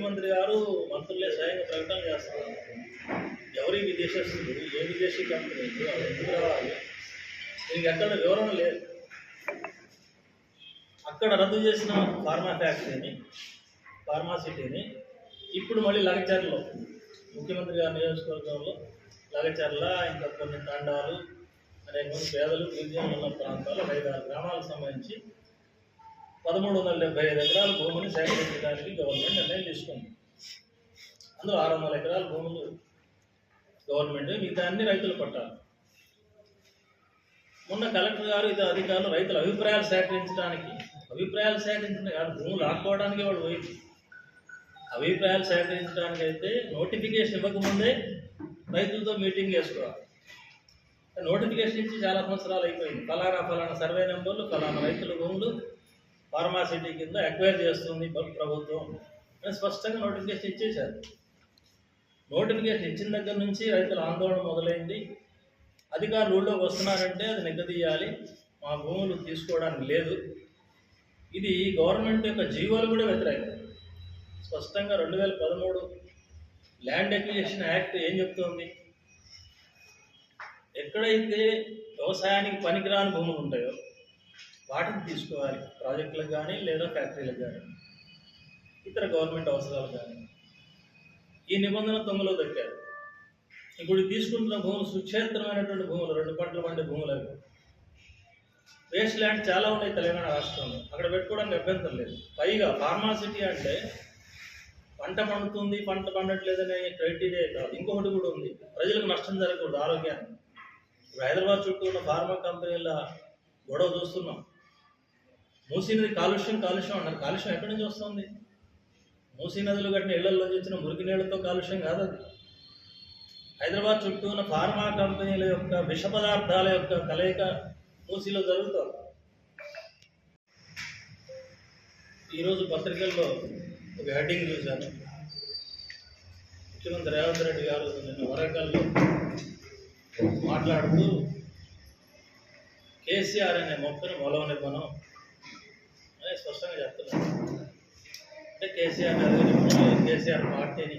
ముఖ్యమంత్రి గారు మంత్రులే స్వయంగా ప్రకటన చేస్తున్నారు. ఎవరి విదేశస్తులు ఏ విదేశీ కంపెనీ ఎందుకు రావాలి? దీనికి ఎక్కడ వివరణ లేదు. అక్కడ రద్దు చేసిన ఫార్మా ఫ్యాక్టరీని ఫార్మాసిటీని ఇప్పుడు మళ్ళీ లగచర్లో ముఖ్యమంత్రి గారి నియోజకవర్గంలో లగచర్ల ఇంకా కొన్ని తండాలు అనేక మంది పేదలు గిరిజనులు ఉన్న ప్రాంతాల్లో ఐదు ఆరు గ్రామాలకు సంబంధించి పదమూడు వందల డెబ్బై ఐదు ఎకరాల భూమిని సేకరించడానికి గవర్నమెంట్ నిర్ణయం తీసుకుంది. అందులో ఆరు వందల ఎకరాల భూములు గవర్నమెంట్ మిగతా అన్ని రైతులు పట్టాలి మొన్న కలెక్టర్ గారు ఇది అధికారులు రైతుల అభిప్రాయాలు సేకరించడానికి అభిప్రాయాలు సేకరించడం కాదు భూములు ఆడుకోవడానికి వాళ్ళు పోయింది. అభిప్రాయాలు సేకరించడానికి అయితే నోటిఫికేషన్ ఇవ్వకముందే రైతులతో మీటింగ్ చేసుకోవాలి. నోటిఫికేషన్ ఇచ్చి చాలా సంవత్సరాలు అయిపోయింది. ఫలానా ఫలానా సర్వే నెంబర్లు ఫలానా రైతుల భూములు ఫార్మాసిటీ కింద ఎక్వైర్ చేస్తుంది ప్ర- ప్రభుత్వం అని స్పష్టంగా నోటిఫికేషన్ ఇచ్చేశారు. నోటిఫికేషన్ ఇచ్చిన దగ్గర నుంచి రైతుల ఆందోళన మొదలైంది. అధికారులు ఊళ్ళోకి వస్తున్నారంటే అది నిగ్గదీయాలి. మా భూములు తీసుకోవడానికి లేదు. ఇది గవర్నమెంట్ యొక్క జీవోలు కూడా వ్యతిరేకం. స్పష్టంగా రెండు వేల పదమూడు ల్యాండ్ ఎక్విజిషన్ యాక్ట్ ఏం చెప్తుంది? ఎక్కడైతే వ్యవసాయానికి పనికిరాని భూములు ఉంటాయో వాటిని తీసుకోవాలి. ప్రాజెక్టులకు కానీ లేదా ఫ్యాక్టరీలకు కానీ ఇతర గవర్నమెంట్ అవసరాలు కానీ ఈ నిబంధన తొంగలో దక్కారు ఇప్పుడు తీసుకుంటున్న భూములు సుక్షేత్రమైనటువంటి భూములు రెండు పంటలు పండే భూములు అవి. వేస్ట్ ల్యాండ్ చాలా ఉన్నాయి తెలంగాణ రాష్ట్రంలో. అక్కడ పెట్టుకోవడానికి అభ్యంతరం లేదు. పైగా ఫార్మాసిటీ అంటే పంట పండుతుంది పంట పండట్లేదనే క్రైటీరియా కాదు. ఇంకొకటి కూడా ఉంది. ప్రజలకు నష్టం జరగకూడదు ఆరోగ్యాన్ని ఇప్పుడు హైదరాబాద్ చుట్టూ ఉన్న ఫార్మా కంపెనీల గొడవ చూస్తున్నాం. మూసీ నది కాలుష్యం కాలుష్యం అన్నారు. కాలుష్యం ఎక్కడి నుంచి వస్తుంది? మూసీ నదులు కట్టిన ఇళ్ళలో వచ్చిన మురికి నీళ్ళతో కాలుష్యం కాదు అది. హైదరాబాద్ చుట్టూ ఉన్న ఫార్మా కంపెనీల యొక్క విష పదార్థాల యొక్క కలయిక మూసీలో జరుగుతుంది. ఈరోజు పత్రికల్లో ఒక హెడ్డింగ్ చూశాను. ముఖ్యమంత్రి రేవంత్ రెడ్డి గారు నిన్న వరంగల్లో మాట్లాడుతూ కేసీఆర్ అనే మొక్కను మొలవనివ్వను స్పష్టంగా చెప్తున్నారు అంటే కేసీఆర్ కేసీఆర్ పార్టీని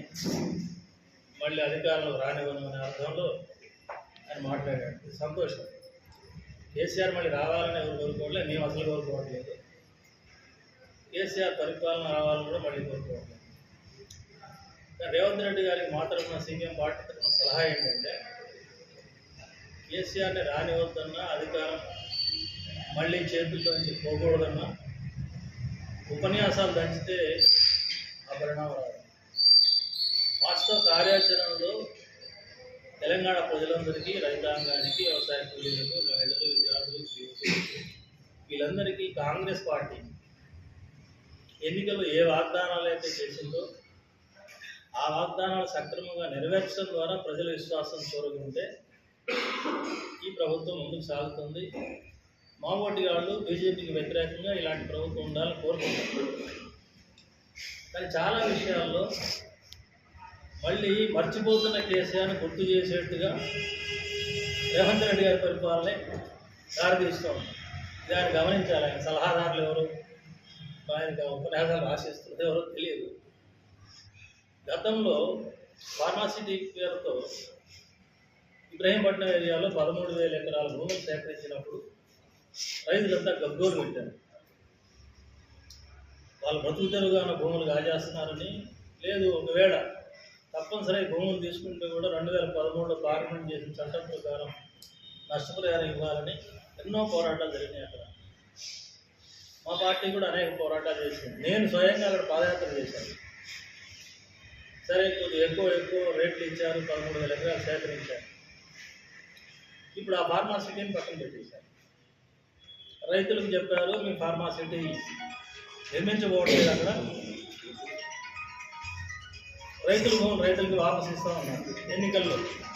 మళ్ళీ అధికారంలో రానివ్వను అనే అర్థంలో ఆయన మాట్లాడాడు. సంతోషం. కేసీఆర్ మళ్ళీ రావాలని ఎవరు కోరుకోవట్లేదు మేము అసలు కోరుకోవట్లేదు. కేసీఆర్ పరిపాలన రావాలని కూడా మళ్ళీ కోరుకోవట్లేదు. రేవంత్ రెడ్డి గారికి మాత్రం సీఎం పార్టీ తరఫున సలహా ఏంటంటే కేసీఆర్ని రానివద్దన్నా అధికారం మళ్ళీ చేతుల్లోంచి పోకూడదన్నా ఉపన్యాసాలు దంచితే ఆ పరిణామం రాదు వాస్తవ కార్యాచరణలో తెలంగాణ ప్రజలందరికీ రైతాంగానికి వ్యవసాయ కూలీలకు మహిళలు విద్యార్థులు వీళ్ళందరికీ కాంగ్రెస్ పార్టీ ఎన్నికల్లో ఏ వాగ్దానాలు అయితే చేసిందో ఆ వాగ్దానాలు సక్రమంగా నెరవేర్చడం ద్వారా ప్రజల విశ్వాసం కోరుకుంటే ఈ ప్రభుత్వం ముందుకు సాగుతుంది. మా వాళ్ళు బీజేపీకి వ్యతిరేకంగా ఇలాంటి ప్రభుత్వం ఉండాలని కోరుకుంటున్నారు కానీ చాలా విషయాల్లో మళ్ళీ మర్చిపోతున్న కేసీఆర్ని గుర్తు చేసేట్టుగా రేవంత్ రెడ్డి గారి పరిపాలనే దారితీస్తూ ఉన్నారు దాన్ని గమనించాలి. ఆయన సలహాదారులు ఎవరు? ఆయనకి ఉపన్యాసాలు ఆశిస్తున్నది ఎవరో తెలియదు. గతంలో ఫార్మాసిటీ పేరుతో ఇబ్రహీంపట్నం ఏరియాలో పదమూడు వేల ఎకరాల భూములు సేకరించినప్పుడు రైతులంతా గబ్బోరు పెట్టారు. వాళ్ళు బ్రతుకు తెరుగున భూములు కాజేస్తున్నారని. లేదు ఒకవేళ తప్పనిసరి భూములు తీసుకుంటే కూడా రెండు వేల పదమూడులో పార్లమెంట్ చేసిన చట్టం ప్రకారం నష్టపరిహారం ఇవ్వాలని ఎన్నో పోరాటాలు జరిగినాయి అక్కడ. మా పార్టీ కూడా అనేక పోరాటాలు చేసింది. నేను స్వయంగా అక్కడ పాదయాత్ర చేశాను. సరే కొద్దిగా ఎక్కువ ఎక్కువ రేట్లు ఇచ్చారు పదమూడు వేల ఎకరాలు సేకరించారు. ఇప్పుడు ఆ ఫార్మాసిటీని పక్కన పెట్టేశారు. రైతులకు చెప్పారు మీ ఫార్మాసిటీ నిర్మించబోవట్లేదు అక్కడ. రైతులు రైతులకు వాపసు ఉన్నారు ఎన్నికల్లో.